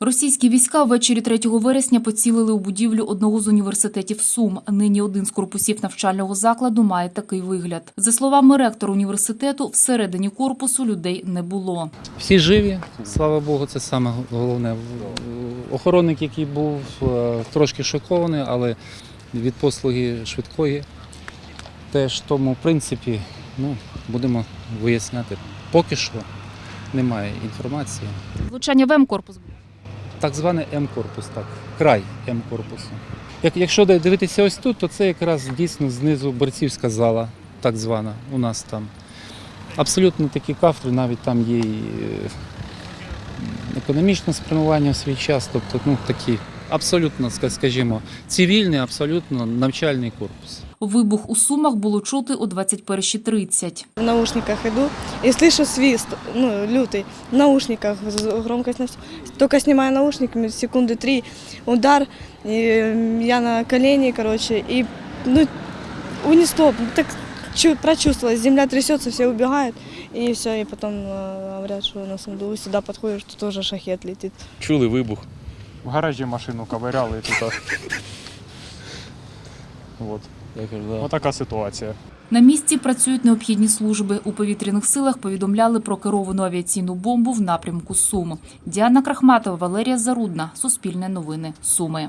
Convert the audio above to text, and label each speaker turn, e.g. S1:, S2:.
S1: Російські війська ввечері 3 вересня поцілили у будівлю одного з університетів Сум. Нині один з корпусів навчального закладу має такий вигляд. За словами ректора університету, всередині корпусу людей не було.
S2: Всі живі, слава Богу, це саме головне. Охоронник, який був е, трошки шокований, але від послуги швидкої теж тому, в принципі, ну, будемо виясняти. Поки що немає інформації.
S1: Влучання в М-корпус було.
S2: Так званий М-корпус, так, край М-корпусу. Як, якщо дивитися ось тут, то це якраз дійсно знизу борцівська зала, так звана, у нас там. Абсолютно такі кафедри, навіть там є і е, економічне спрямування в свій час, тобто ну, такі абсолютно, ска- скажімо, цивільний, абсолютно навчальний корпус.
S1: Вибух у Сумах було чути о 21.30.
S3: В наушниках иду и слышу свист, ну, лютый, в наушниках, з- громкость, на всё. только снимаю наушниками, секунды три, удар, и я на колени, короче, и, ну, унесло, так чу- прочувствовалось, земля трясется, все убегают, и все, и потом э, говорят, что на самом сюда подходишь, что тоже шахет летит.
S4: чули вибух.
S5: В гаражі машину ковиряли і тут. От. Отака ситуація.
S1: На місці працюють необхідні служби. У повітряних силах повідомляли про керовану авіаційну бомбу в напрямку Сум. Діана Крахматова, Валерія Зарудна. Суспільне новини. Суми.